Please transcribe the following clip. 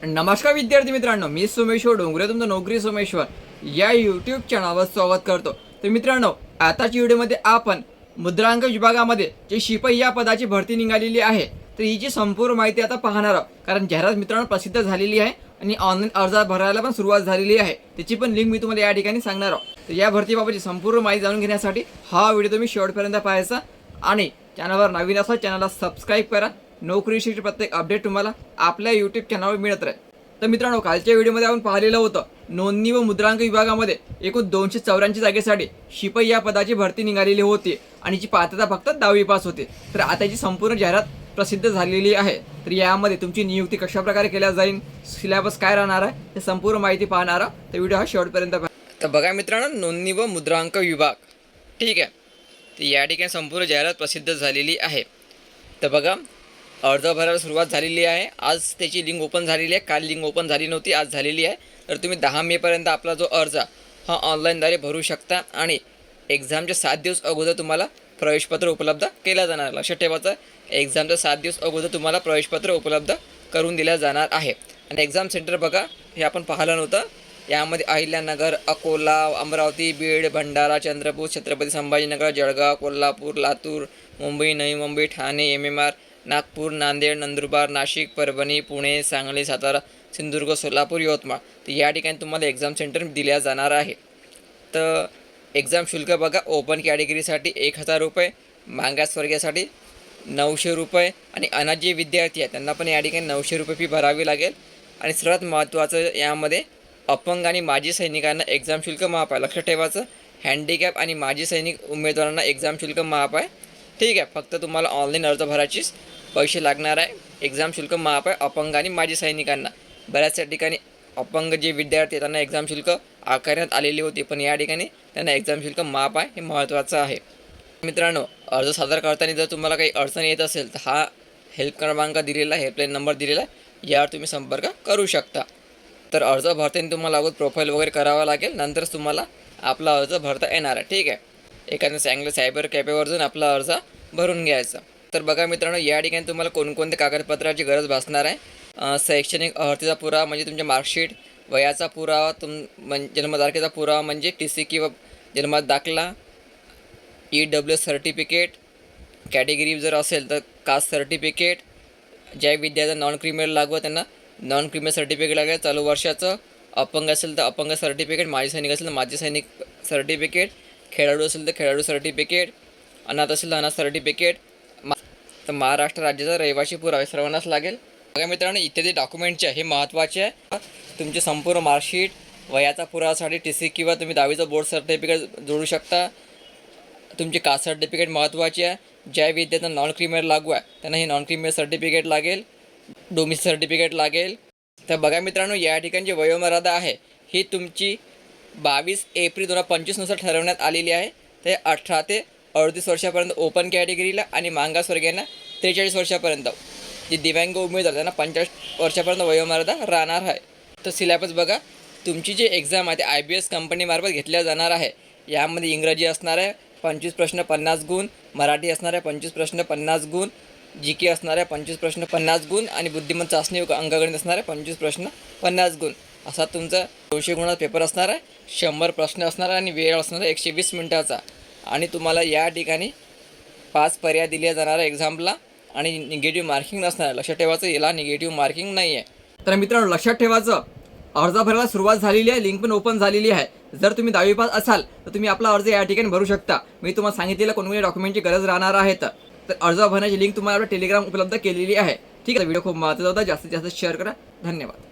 नमस्कार विद्यार्थी मित्रांनो मी सोमेश्वर डोंगरे तुमचं नोकरी सोमेश्वर. या यूट्यूब चॅनलवर स्वागत करतो. तर मित्रांनो आताच्या व्हिडिओमध्ये आपण मुद्रांक विभागामध्ये जे शिपाई या पदाची भरती निघालेली आहे तर हिची संपूर्ण माहिती आता पाहणार आहोत. कारण जाहिरात मित्रांनो प्रसिद्ध झालेली आहे आणि ऑनलाईन अर्ज भरायला पण सुरुवात झालेली आहे. त्याची पण लिंक मी तुम्हाला या ठिकाणी सांगणार आहोत. तर या भरतीबाबतची संपूर्ण माहिती जाणून घेण्यासाठी हा व्हिडिओ तुम्ही शेवटपर्यंत पाहायचा आणि चॅनलवर नवीन असा चॅनलला सबस्क्राईब करा. नोकरीशी प्रत्येक अपडेट तुम्हाला आपल्या यूट्यूब चॅनलवर मिळत राहील. तर मित्रांनो कालच्या व्हिडिओमध्ये आपण पाहिलेलं होतं नोंदणी व मुद्रांक विभागामध्ये एकूण दोनशे चौऱ्याऐंशी जागेसाठी शिपाई या पदाची भरती निघालेली होती आणि जी पात्रता फक्त दहावी पास होती. तर आता याची संपूर्ण जाहिरात प्रसिद्ध झालेली आहे. तर यामध्ये तुमची नियुक्ती कशा प्रकारे केल्या जाईल सिलेबस काय राहणार आहे हे संपूर्ण माहिती पाहणार तर व्हिडिओ हा शेवटपर्यंत तर बघा मित्रांनो नोंदणी व मुद्रांक विभाग. ठीक आहे. तर या ठिकाणी संपूर्ण जाहिरात प्रसिद्ध झालेली आहे. तर बघा अर्ज भरायला सुरुवात झालेली आहे. आज त्याची लिंक ओपन झालेली आहे. काल लिंक ओपन झाली नव्हती आज झालेली आहे. तर तुम्ही दहा मेपर्यंत आपला जो अर्ज हा ऑनलाईनद्वारे भरू शकता आणि एक्झामच्या सात दिवस अगोदर तुम्हाला प्रवेशपत्र उपलब्ध केलं जाणार लक्षात ठेवायचं एक्झामच्या सात दिवस अगोदर तुम्हाला प्रवेशपत्र उपलब्ध करून दिलं जाणार आहे. आणि एक्झाम सेंटर बघा हे आपण पाहिलं नव्हतं. यामध्ये Ahilyanagar Akola Amravati Beed Bhandara Chandrapur Chhatrapati Sambhajinagar Jalgaon Kolhapur Latur Mumbai Navi Mumbai Thane M M R Nagpur Nanded Nandurbar Nashik Parbhani Pune Sangli Satara Sindhudurg Solapur Yavatmal. तर या ठिकाणी तुम्हाला एक्झाम सेंटर दिल्या जाणार आहे. तर एक्झाम शुल्क बघा ओपन कॅटेगरीसाठी एक हजार रुपये मागासवर्गीयासाठी नऊशे रुपये आणि अनाथ जे विद्यार्थी आहेत त्यांना पण या ठिकाणी नऊशे रुपये फी भरावी लागेल. आणि सर्वात महत्त्वाचं यामध्ये अपंग आणि माजी सैनिकांना एक्झाम शुल्क माफ आहे. लक्षात ठेवायचं हँडिकॅप आणि माजी सैनिक उमेदवारांना एक्झाम शुल्क माफ आहे. ठीक आहे फक्त तुम्हाला ऑनलाईन अर्ज भरायचीच पैसे लागणार आहे. एक्झाम शुल्क माफ आहे अपंग आणि माजी सैनिकांना. बऱ्याचशा ठिकाणी अपंग जे विद्यार्थी त्यांना एक्झाम शुल्क आकारण्यात आलेली होती पण या ठिकाणी त्यांना एक्झाम शुल्क माफ आहे हे महत्त्वाचं आहे. मित्रांनो अर्ज सादर करताना जर तुम्हाला काही अडचण येत असेल तर हा हेल्प क्रमांक दिलेला आहे हेल्पलाईन नंबर दिलेला आहे यावर तुम्ही संपर्क करू शकता. तर अर्ज भरताना तुम्हाला अगोदर प्रोफाईल वगैरे करावा लागेल नंतरच तुम्हाला आपला अर्ज भरता येणार आहे ठीक आहे. एखाद्या चांगलं सायबर कॅफेवर जाऊन आपला अर्ज भरून घ्यायचा. तर बघा मित्रांनो या ठिकाणी तुम्हाला कोणकोणत्या कागदपत्राची गरज भासणार आहे? शैक्षणिक अर्थीचा पुरावा म्हणजे तुमच्या मार्कशीट वयाचा पुरावा तुम म्हण जन्मतारखेचा पुरावा म्हणजे टी सी किंवा जन्मात दाखला ई डब्ल्यू सर्टिफिकेट कॅटेगरी जर असेल तर कास्ट सर्टिफिकेट ज्या विद्यार्थ्यांना नॉन क्रिमिनल लागू त्यांना नॉन क्रिमिनल सर्टिफिकेट लागेल. चालू वर्षाचं अपंग असेल तर अपंग सर्टिफिकेट माजी सैनिक असेल तर माजी सैनिक सर्टिफिकेट खेळाडू असेल तर खेळाडू सर्टिफिकेट अनाथ असेल तर अनाथ सर्टिफिकेट. मा तर महाराष्ट्र राज्याचा रहिवासी पुरावे सर्वांनाच लागेल. बघा मित्रांनो इत्यादी डॉक्युमेंटचे आहे हे महत्त्वाचे आहे. तुमचे संपूर्ण मार्कशीट वयाचा पुरावासाठी टी सी किंवा तुम्ही दहावीचं बोर्ड सर्टिफिकेट जोडू शकता. तुमची कास्ट सर्टिफिकेट महत्त्वाची आहे. ज्या विद्यार्थ्यांना नॉन क्रिमिनल लागू आहे त्यांना हे नॉन क्रिमिनल सर्टिफिकेट लागेल. डोमिस सर्टिफिकेट लागेल. तर बघा मित्रांनो या ठिकाणी जी वयोमर्यादा आहे. ही तुमची बावीस एप्रिल दोन हजार पंचवीसनुसार ठरवण्यात आलेली आहे. ते अठरा ते अडतीस वर्षापर्यंत ओपन कॅटेगरीला आणि मागासवर्गीयांना त्रेचाळीस वर्षापर्यंत. जे दिव्यांग उमेदवार त्यांना पंचाळीस वर्षापर्यंत वयोमर्यादा राहणार आहे. तर सिलेबस बघा. तुमची जी एक्झाम आहे ते आय बी एस कंपनीमार्फत घेतल्या जाणार आहे. यामध्ये इंग्रजी असणार आहे पंचवीस प्रश्न पन्नास गुण. मराठी असणार आहे पंचवीस प्रश्न पन्नास गुण. जी के असणार आहे पंचवीस प्रश्न पन्नास गुण. आणि बुद्धिमत्ता चाचणी अंकगणित असणार आहे पंचवीस प्रश्न पन्नास गुण. असा तुमचा दोनशे गुणाचा पेपर असणार आहे शंभर प्रश्न असणार आहे आणि वेळ असणार आहे एकशे वीस मिनटाचा. आणि तुम्हाला या ठिकाणी पाच पर्याय दिले जाणार आहे एक्झामला आणि निगेटिव्ह मार्किंग नसणार लक्षात ठेवायचं याला निगेटिव्ह मार्किंग नाही आहे. तर मित्रांनो लक्षात ठेवायचं अर्ज भरायला सुरुवात झालेली आहे लिंक पण ओपन झालेली आहे. जर तुम्ही दहावी पास असाल तर तुम्ही आपला अर्ज या ठिकाणी भरू शकता. मी तुम्हाला सांगितलेलं कोणकोणत्या डॉक्युमेंटची गरज राहणार आहे तर. तर अर्ज भरण्याची लिंक तुम्हाला आपल्या टेलिग्राम उपलब्ध केलेली आहे. ठीक आहे व्हिडिओ खूप महत्त्वाचा होता. जास्तीत जास्त शेअर करा. धन्यवाद.